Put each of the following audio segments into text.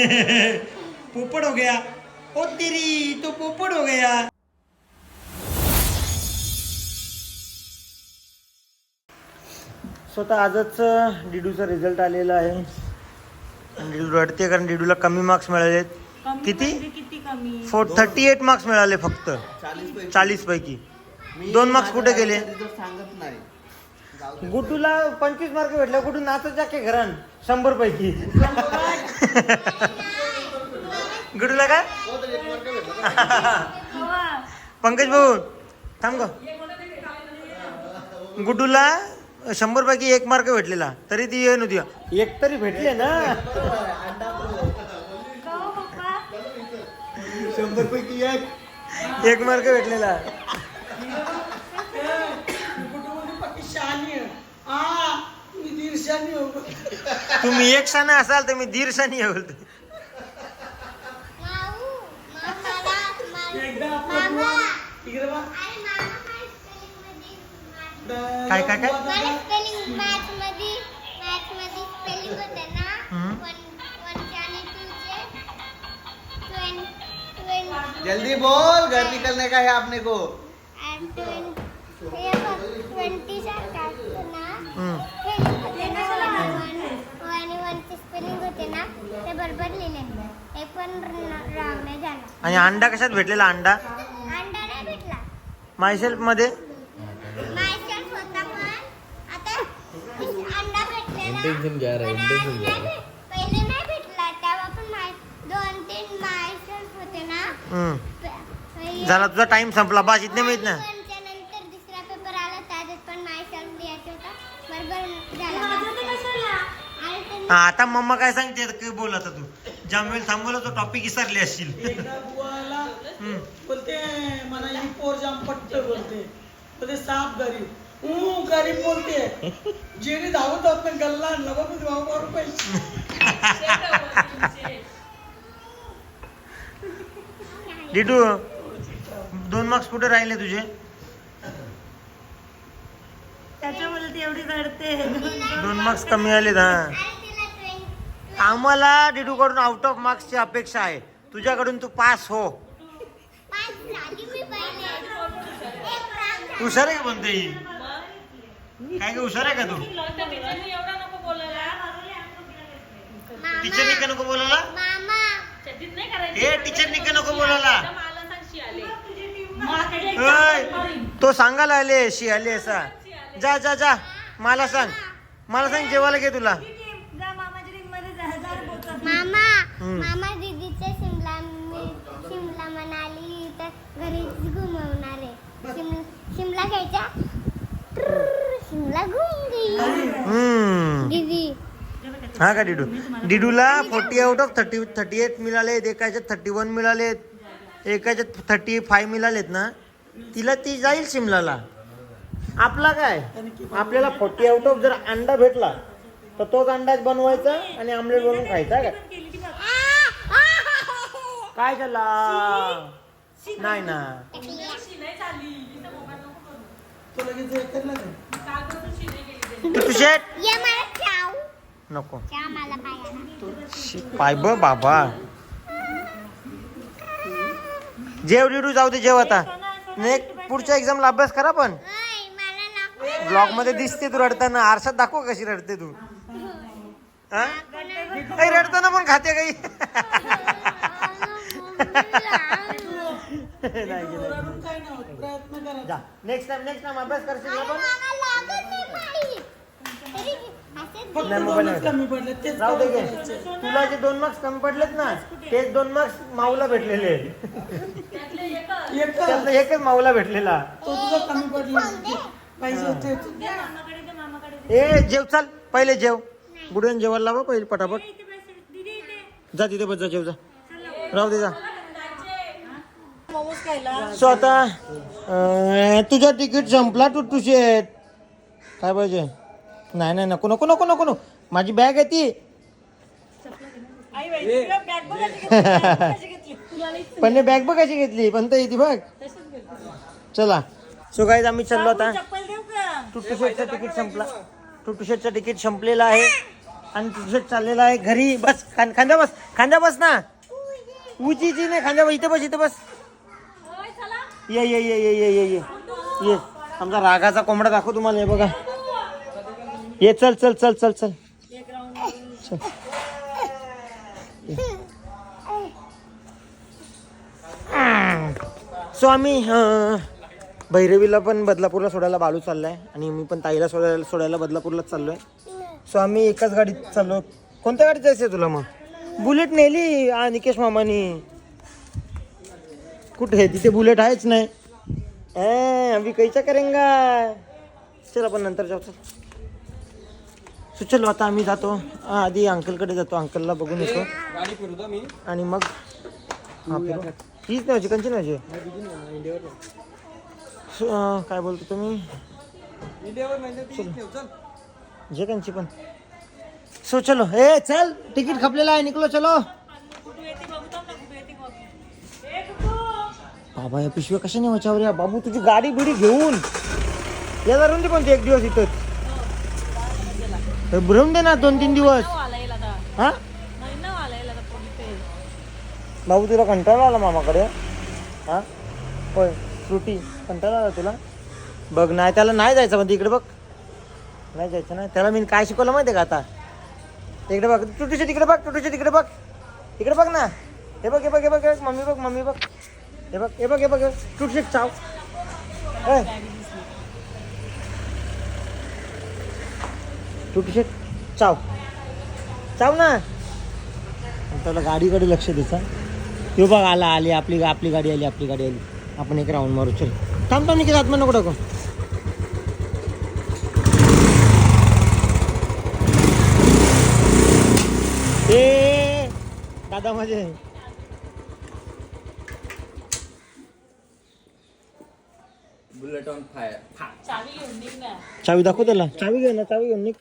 पोपट हो गया। ओ तेरी तो पोपट हो गया। स्वतः आजच डिडूचा रिझल्ट आलेला आहे. आणि डिडू रडते कारण डिडूला कमी मार्क्स मिळाले कमी किती? किती कमी? फोर थर्टी एट मार्क्स मिळाले फक्त. चाळीस पैकी. दोन marks कुठे गेले? सांगत नाही. गुड्डूला पंचवीस मार्क भेटले गुड्डू नाचत के घरान. शंभर पैकी. गुड्डूला काय पंकज भाऊ थांब ग. गुड्डूला शंभर पैकी एक मार्क भेटलेला तरी ती ये नव्हती एक तरी भेटले ना. शंभर पैकी एक. एक मार्क भेटलेला. तुम्ही एक शाने असाल तर मी दीड आहे बोलतो काय काय काय जल्दी बोल घर निकलने का है आपने को? ट्वेंटी सारखं असतं ना हम्म. स्पेलिंग होते ना वन आणि वनचे स्पेलिंग होते ना ते बरोबर लिहिले हे पण रॉंग नाही झालं. आणि अंडा कशात भेटलेला अंडा? अंडा नाही भेटला. मायसेल्फमध्ये मायसेल्फ होता पण. आता अंडा भेटलेला. पण आज नाही भेट- पहिले नाही भेटला. तेव्हा पण माय दोन तीन मायसेल्फ होते ना. हम्म. प- झाला तुझा टाइम संपला. बस इतने माहीत ना हा, आता मम्मा काय सांगते काय बोल आता तू. ज्यावेळेला थांबवला तो टॉपिक विसरले असशील. एकदा बुवाला हम्म. बोलते मला ही पोर जाम पट्ट बोलते. बोलते साप गरीब. ऊ गरीब बोलते. जेणे धावत होत ना गल्ला आणला बघ भाऊ रुपये डिटू दोन मार्क्स कुठे राहिले तुझे? त्याच्यामुळे ती एवढी रडते. दोन मार्क्स कमी आले हा. ट्वेंटी आम्हाला डिटू कडून आउट ऑफ मार्क्सची अपेक्षा आहे. तुझ्याकडून तू पास हो. हुशार आहे का ही काय का हुशार आहे का तू? टीचरनी का नको बोलायला? मामा. ए टीचरनी का नको बोलायला? तो सांगायला आले शी आले असा. जा जा जा. मला सांग. मला सांग जेवायला घे तुला जा मामाच्या रिंगमध्ये जा हजार बोलतात मामा. मामा दीदीचे शिमला शिमला मनाली तर घरीच घुमवणार आहे. शिम शिमला शिमला घुम गई दीदी. हा का डिडू डिडूला forty out of thirty thirty eight मिळालेत एकाच्यात थर्टी वन मिळालेत एकाच्यात थर्टी फाय मिळालेत ना? तिला ती जाईल शिमलाला. आपला काय? आपल्याला फोर्टी आउट ऑफ जर अंडा भेटला तर तोच अंडाच बनवायचा आणि आमलेट बनवून खायचा काय. काय झाला? नाही ना. तो लगेच करणार नाही. तू. शेट ये मला चाव. नको. चा मला पायाला. शी, पाय ब बाबा. जेव डिडू जाऊ दे जेव आता. नेक्स्ट पुढच्या एक्झामला अभ्यास करा पण. ब्लॉगमध्ये दिसते तू रडताना. आरशात दाखव कशी रडते तू. हा? काही रडताना पण खाते काही. नाही गेलं. रडून काय नाही होत प्रयत्न करा जा. नेक्स्ट टाइम नेक्स्ट टाइम अभ्यास करशील ना पण. नाही मोबाईल. कमी पडले तेच राहू दे घे. तुला जे दोन मार्क्स कमी पडलेत ना तेच दोन मार्क्स माऊला भेटलेले आहेत. एक त्यातलं एकच माऊला भेटलेला. तो तुझा कमी पडला. पाहिजे होते. ए जेव चाल. पहिले जेव. बुडून जेवायला लावा पहिले पटापट. जा तिथे बस जा जेव जा. राहू दे जा. सो आता तुझा तिकीट संपला तू तुझे काय पाहिजे? नाही नाही नको नको नको नको नको. माझी बॅग आहे ती. पण बॅग बघ कशी घेतली पण तर ती बघ. चला. सो काय आम्ही चाललो आता. का? टुट्टू शेटचा तिकीट संपला. टुट्टू शेटचा तिकीट संपलेला आहे. आणि तुझं चाललेला आहे घरी. बस खां- खांद्या बस. खांद्या बस ना. उचीची नाही खांद्या बस. इथे बस इथे बस. ये ये ये ये ये ये ये. ये. आमचा रागाचा कोंबडा दाखव तुम्हाला हे बघा. ये चल चल चल चल चल. चल. सो आम्ही भैरवीला पण बदलापूरला सोडायला बालू चाललाय आणि मी पण ताईला सोडायला सोडायला बदलापूरलाच चाललोय. सो आम्ही एकाच गाडीत चाललो. कोणत्या गाडीत जायचंय तुला मग? बुलेट नेली आ निकेश मामानी. कुठे आहे? तिथे बुलेट आहेच नाही. ए, अभी कैसा करेंगा. चल आपण नंतर जाऊ सो चलो आता आम्ही जातो. आधी अंकलकडे जातो. अंकलला बघून येतो. आणि मग हा फिरू हीच नाही चिकनची नाही काय बोलतो तुम्ही? जे त्यांची पण. सो चलो ए चल तिकीट खपलेलं आहे निकलो चलो. बाबा या पिशव्या कशा नेवायच्यावर या? बाबू तुझी गाडी बिडी घेऊन. या धरून दे पण ते एक दिवस इथंच. तर भरून दे ना दोन तीन दिवस. नाव हा? बाबू तुला कंटाळा आला मामाकडे? हा? होय फ्रुटी कंटाळा आला तुला? बघ नाही त्याला नाही जायचं म्हणजे इकडे बघ. नाही जायचं ना. त्याला मी काय शिकवलं माहिती आहे का आता? इकडे बघ टुटूच्या तिकडे बघ टुटूच्या तिकडे बघ. इकडे बघ ना. हे बघ हे बघ हे बघ हे बघ, मम्मी बघ मम्मी बघ. हे बघ हे बघ हे बघ टुटूचे चाव. ए. टुटूचे चाव. चाव ना. त्याला गाडीकडे लक्ष द्यायचं यो बघ आला आली आपली आपली गाडी आली आपली गाडी आली. आपण एक राऊंड मारू. चल. थांब थांब निघत आत्मा नको टाकू ए दादा माझे. बुलेट ऑन फायर चावी घेऊन निघ ना. चावी दाखव त्याला. चावी घे ना चावी घेऊन निघ.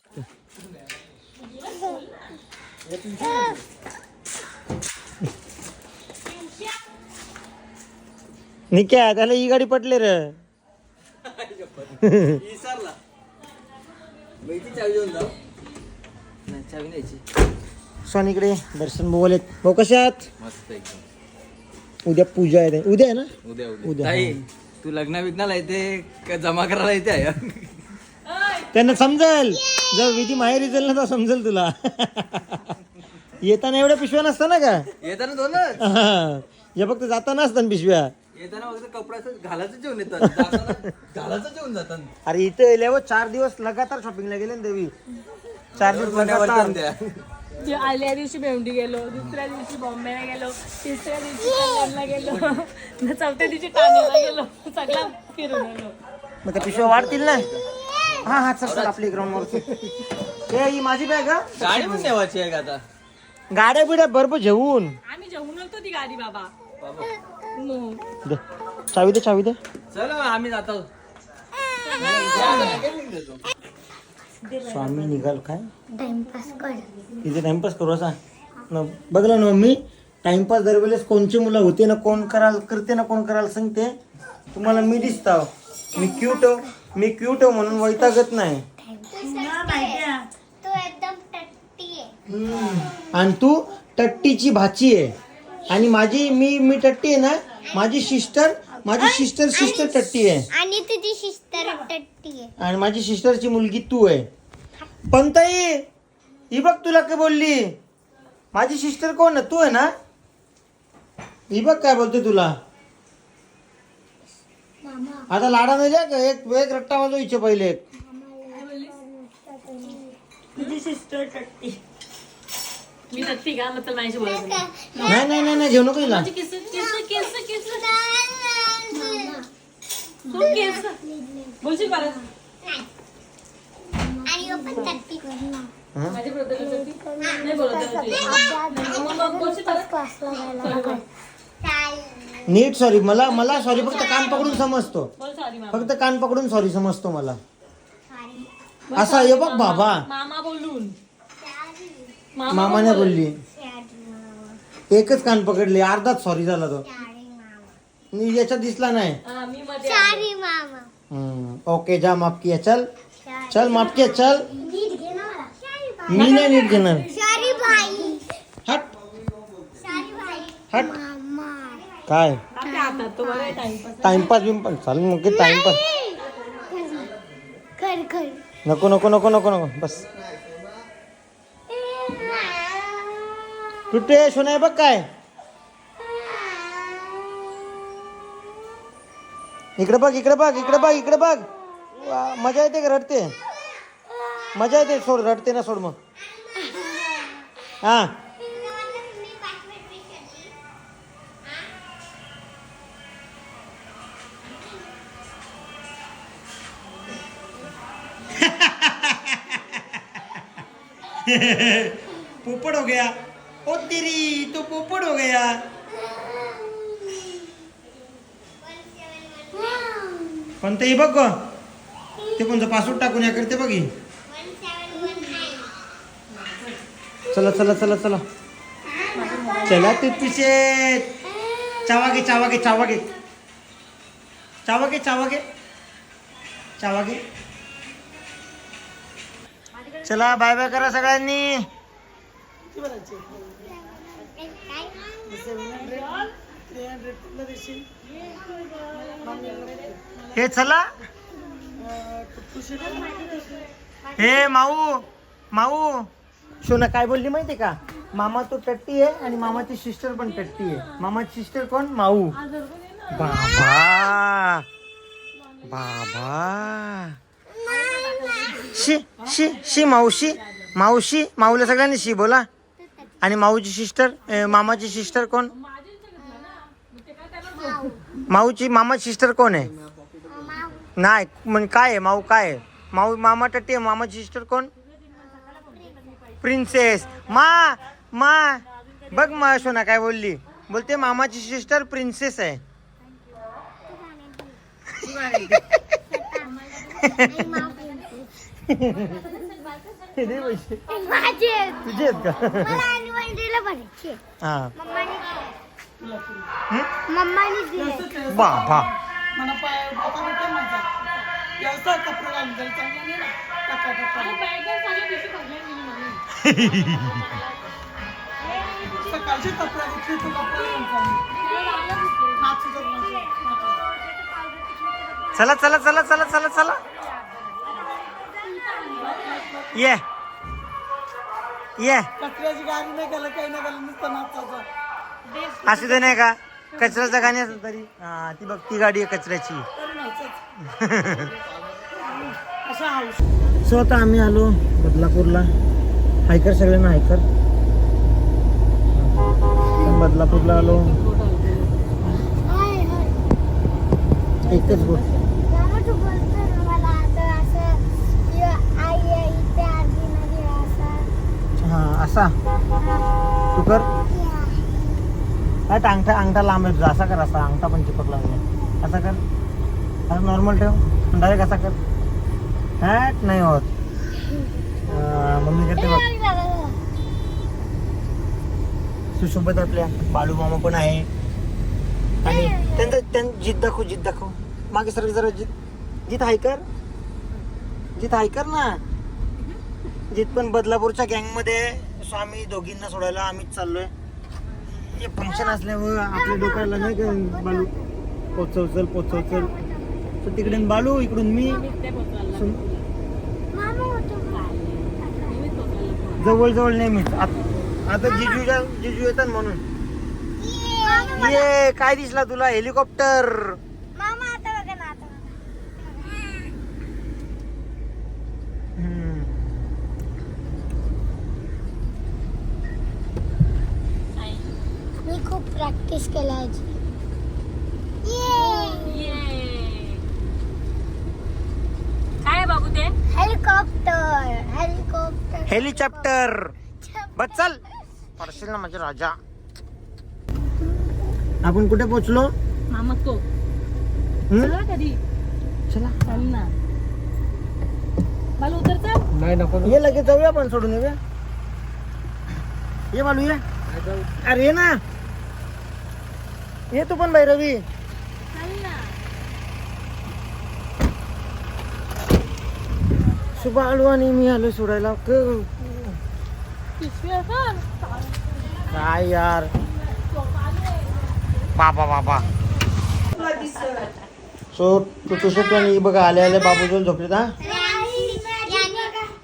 निक्या त्याला ही गाडी पटली रे. विसरला चावी देऊन जाऊ नाही चावी न्यायची. सोनीकडे दर्शन बोल भाऊ कसे आहात? मस्त एकदम. उद्या पूजा आहे उद्या आहे ना? उद्या उद्या. ताई तू लग्न बिग्नाला येते का जमा करायला येते आहे? त्यांना समजेल. जर विधी माहेरी जाईल ना तर समजेल तुला. येताना एवढ्या पिशव्या नसता ना का? येताना दोनच. हा. या फक्त जाताना असतात पिशव्या. येताना फक्त कपड्याचं घालायचं जेवण येतात. जाताना घालायचं जेवण जातात. अरे इथे येल्यावर चार दिवस लगातार शॉपिंगला गेले ना देवी. चार दिवस लगातार. द्या. जे आदल्या दिवशी भेंडी गेलो दुसऱ्या दिवशी बॉम्बेला गेलो तिसऱ्या दिवशी कल्याणला गेलो चौथ्या दिवशी ठाण्याला गेलो सगळा फिरून आलो. मग त्या पिशव्या वाढतील ना? हा हा चल चल आपली ग्राउंड वर ए ही माझी बॅग हा? गाडी पण नेवायची आहे का आता? गाड्या बिड्या बर्फ घेऊन. आम्ही जेवून होतो ती गाडी बाबा. बाबा. मग. दे. चावी दे चावी दे. चल आम्ही जातो. स्वामी निघाल काय? टाइमपास कर. तिथे टाइमपास करू असा. न बघलं ना मम्मी टाइमपास दरवेळेस कोणची मुलं होते ना कोण कराल करते ना कोण करायला सांगते. तुम्हाला मी दिसताव मी क्यूट मी क्यूट म्हणून वैतागत नाही. तू एकदम टट्टी आहे. आणि तू टट्टीची भाची आहे. आणि माझी मी मी टट्टी आहे ना माझी सिस्टर माझी सिस्टर सिस्टर टट्टी आहे. आणि तुझी शिस्तर टट्टी आहे. आणि माझी सिस्टरची मुलगी तू आहे. पण ताई ही बघ तुला काय बोलली. माझी सिस्टर कोण आहे? तू आहे ना? ही बघ काय बोलते तुला. आता लाडा नाही का? एक एक रट्टा वाजव इच्छे पहिले. एक तुझी सिस्टर टट्टी. मी टट्टी का मतलब माझ्याशी बोलत नाही. नाही. नाही नाही घेऊ नको हिला. माझी किस किस किस किस बोलशील मला माझ्या ब्रदरला नाही बोलत नीट सॉरी मला मला सॉरी फक्त कान पकडून समजतो. बोल सॉरी मामा फक्त कान पकडून सॉरी समजतो मला. असा ये बघ बाबा. मामा बोलून मामाने बोलली. एकच कान पकडली अर्धाच सॉरी झाला तो. मी याच्यात दिसला नाही. हा, मी मध्ये सारी मामा. हम्म, ओके जा माफ़ किया चल चल माफ़ किया चल. नीट घे ना सारी मी नाही नीट घेणार. शारी भाई हट. शारी भाई हट. मामा. काय? आपल्या हातात तो बघा टाइमपास. टाइमपास बिमपास. चालेल मग ते टाइमपास. कर कर नको नको नको नको नको बस. तुटे सोनाय बघ काय. इकडे बघ इकडे बघ इकडे बघ इकडे बघ. मजा येते का रडते? मजा येते सोड रडते ना सोड मग. हा. पोपड हो गया। ओ तेरी तो पोपड हो गया। पण ते बघ ते कोणतं पासवर्ड टाकून या करते बघी चला चला चला चला. चला तू पिशे. चावागे चावागे चावागे. चावागे चावागे. चावागे. चला बाय बाय करा सगळ्यांनी. थ्री हंड्रेड देशील हे चला. हे माऊ माऊ. सोना काय बोलली माहिती का? मामा तो टट्टी आहे आणि मामाची सिस्टर पण टट्टी आहे. मामाची सिस्टर कोण? माऊ. बाबा. बाबा. शी शी शी मावशी. मावशी माऊला सगळ्यांनी शी बोला. आणि माऊची सिस्टर मामाची सिस्टर कोण? माऊची मामाची सिस्टर कोण आहे? नाही म्हणजे काय आहे माऊ काय आहे? माऊ मामा टट्टी आहे मामाची सिस्टर कोण? प्रिन्सेस मा मा बघ मा सोना काय बोलली. बोलते मामाची सिस्टर प्रिन्सेस आहे. हे तुझे आहेत का? हा. हं? बाबा. कपडे सकाळचे घेतले तू. चला चला चला चला चला चला. ये. ये. कचऱ्याची गाडी नाही गेलं काही नाही गेलं नुसतं नाचायचं. असू दे नाही का? कचऱ्याचं गाणी असेल तरी. हा ती बघ ती गाडी आहे कचऱ्याची. सो आता आम्ही आलो बदलापूरला. हायकर सगळ्यांना हायकर. बदलापूरला आलो. एकच गोष्ट. हा असा. तू कर. काय अंगठा अंगठा लांब आहे तुझा असा कर असा अंगठा पण चिपकला नाही असा कर. असं नॉर्मल ठेव. डायरेक्ट असा कर. हॅट नाही होत. मम्मी करते बघ. सुशोभत आपल्या बाळू मामा पण आहे. आणि त्यांचं त्यांचं जिद्द दाखव जिद्द दाखव. मागे सर जरा जित जित हाय कर. जित हाय कर ना. जित पण बदलापूरच्या गँगमध्ये स्वामी सो आम्ही दोघींना सोडायला आम्हीच चाललोय. हे फंक्शन असल्यामुळं आपल्या डोक्याला नाही का बालू? पोचव चल पोचव चल तर तिकडून बालू इकडून मी. सो- जवळ जवळ नेहमीच आत- आता जिजूच्या जिजू येतात म्हणून. ये काय दिसला तुला? हेलिकॉप्टर मामा आता बघा ना आता बघा. हम्म. मी खूप केला काय ते? हेलिकॉप्टर हेलिकॉप्टर हेलिकॉप्टर बस चल. पडशील ना माझा राजा. आपण कुठे पोचलो? मामा तो? चला कधी? चला. चल ना. बालू उतर चल. नाही नको ये लगेच जाऊया आपण सोडून येऊया ये बालू ये. अरे ये ना. ये तू पण भैरवी चल ना. सुबाळू आणि मी आलो सोडायला. काय यार. बाबा बाबा. सो तू तुझं आणि बघा आले आले बाबूजवळ झोपले का?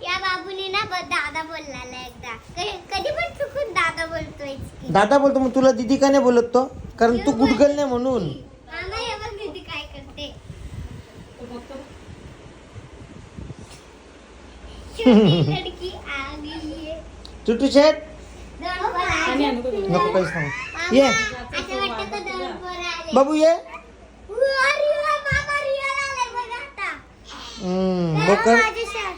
या बाबूनी ना ब- दादा बोलला एकदा. क- कधी पण चुकून दादा बोलतोय. दादा बोलतो मग तुला दिदी का नाही बोलत तो? कारण तू गुडगल नाही म्हणून. चुटू कधी नको काहीच सांग मामा, ये. असं वाटतं का दोन पोरं आले. बाबू ये. उआ, रिअल, मामा रिअल आले बघ आता. हम्म, तर बघ कर. माझे सर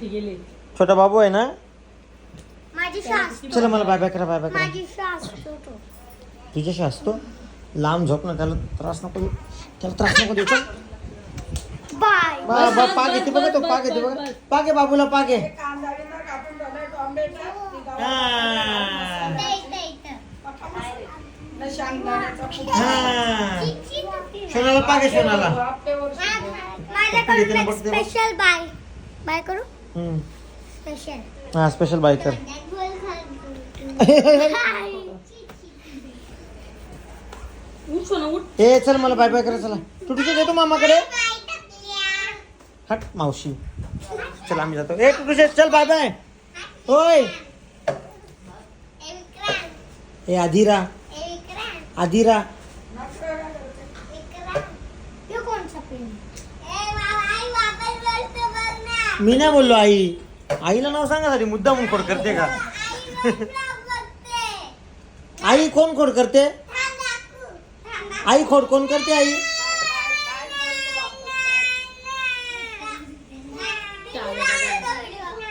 ती गेली छोटा बाबू आहे ना? माझी सास चला मला बाय बाय करा बाय बाय करा. माझी सास छोटो तुझ्याशी असतो लांब झोप ना त्याला त्रास नको देऊ. त्याला त्रास नको देऊ चल. बाय. बा बा पाग येते बघा तो पाग येते बघा. पागे बाबूला पागे हा. हा. सोनाला पागे सोनाला माझ्याकडून स्पेशल बाय. बाय करू? हम्म. स्पेशल हा स्पेशल बाय कर. ए चल मला बाय बाय करा चला. टुटूचे देतो मामाकडे. हट मावशी. चल आम्ही जातो. ए टुटूचे चल बाय बाय होय ए आधीरा. आधीरा. मी नाही बोललो आई. आईला नाव सांगासाठी मुद्दा म्हणून खोड करते का? आई कोण खोड करते? आई खोड कोण करते आई?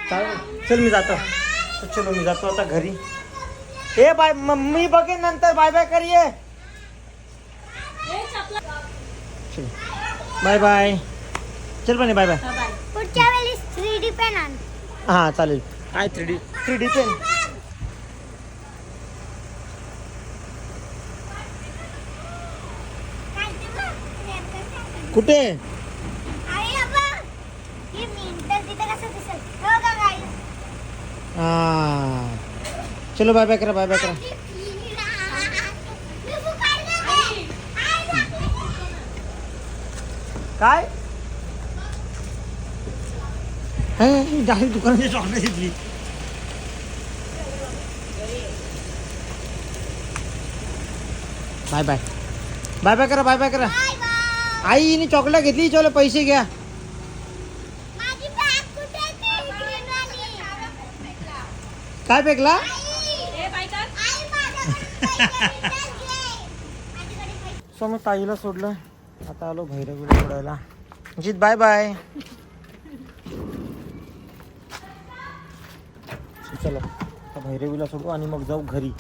चालेल चल मी जातो. चलो मी जातो आता घरी. ए बाय मम्मी बघेन नंतर. बाय बाय करिये चल. Bye bye. चल पण बाय बाय. पुढच्या वेळेस थ्री डी पेन आण. हां चालेल. काय three D three D pen कुठे? हां चलो बाय बाय करा. बाय बाय करा काय? डायरेक्ट दुकानाची चॉकलेट घेतली. बाय बाय बाय बाय करा. बाय बाय करा आईने चॉकलेट घेतली चलो पैसे घ्या. काय फेकला? सो मग ताईला सोडलं. आता आलो भैरवीला सोडायला. जित बाय बाय चलो आता भैरवीला सोडू आणि मग जाऊ घरी.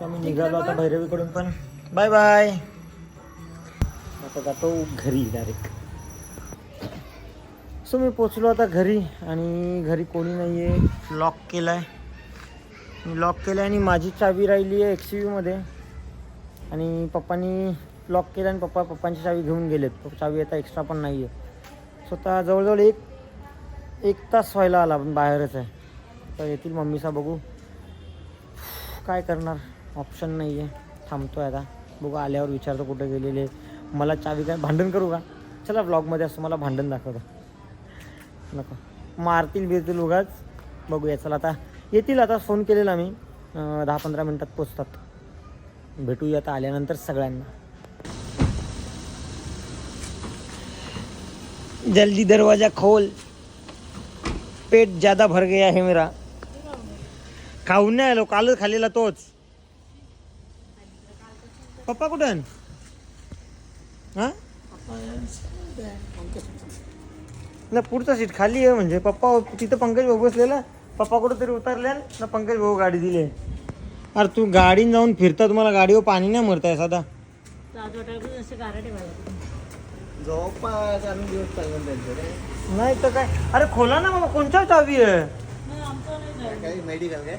सो आम्ही निघालो आता भैरवीकडून पण. बाय बाय आता जातो घरी डायरेक्ट सो मी पोचलो आता घरी आणि घरी कोणी नाही आहे लॉक केलाय. आहे मी लॉक केलं आहे आणि माझी चावी राहिली आहे एक्समध्ये. आणि पप्पांनी लॉक केलं आणि पप्पा पप्पांची चावी घेऊन गेलेत. चावी आता एक्स्ट्रा पण नाही आहे स्वतः जवळजवळ एक एक तास व्हायला आला पण बाहेरच आहे. तर येतील मम्मीचा बघू. काय करणार? ऑप्शन नाही आहे. थांबतो आहे आता. बघू आल्यावर विचारतो कुठे गेलेले. मला चावी काय? भांडण करू का? चला ब्लॉगमध्ये असं मला भांडण दाखवतं. नको. मारतील बिरतील उगाच. बघूया. चला आता. येतील आता. फोन केलेला मी. दहा पंधरा मिनटात पोचतात. भेटूया आता आल्यानंतर सगळ्यांना. जल्दी दरवाजा खोल. पेट ज्यादा भर गया है मेरा. खाऊन नाही आलो. कालच खाल्लेला तोच. पप्पा कुठं हा ना पुढचा सीट खाली आहे म्हणजे. पप्पा तिथं पंकज भाऊ बसलेला. पप्पा कुठं तरी उतरले ना पंकज भाऊ गाडी दिली. अरे तू गाडीन जाऊन फिरता तुम्हाला गाडीवर पाणी नाही मरताय साधा. नाही तर काय? अरे खोला ना बाबा कोणच्या चावी आहे? काही मेडिकल काय?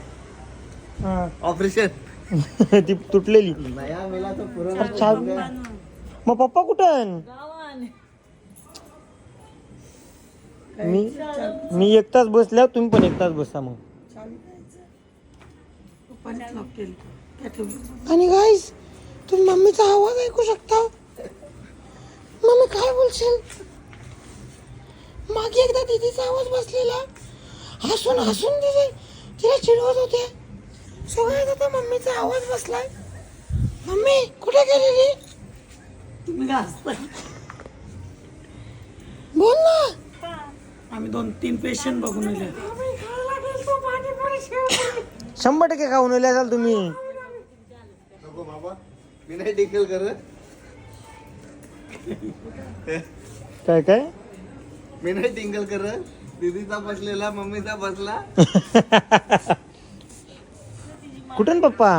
हा. ऑपरेशन ती तुटलेली. अरे मग पप्पा कुठं मी मी एक तास बसल्यावर तुम्ही पण एक तास बसा मग. आणि गाईस तुम्ही मम्मीचा आवाज ऐकू शकता? मम्मी काय बोलशील? मागे एकदा दिदीचा आवाज बसलेला. हसून हसून तिथे तिला चिडवत होते. सगळ्यात आता मम्मीचा आवाज बसलाय. मम्मी कुठे गेलेली तुम्ही घासता बोल ना. आम्ही दोन तीन पेशंट बघून आले. शंभर टक्के खाऊन आले असाल तुम्ही. नको बाबा मी नाही टिकल करत. काय काय? मी नाही टिंगल करत. दीदीचा बसलेला मम्मीचा बसला. कुठून पप्पा?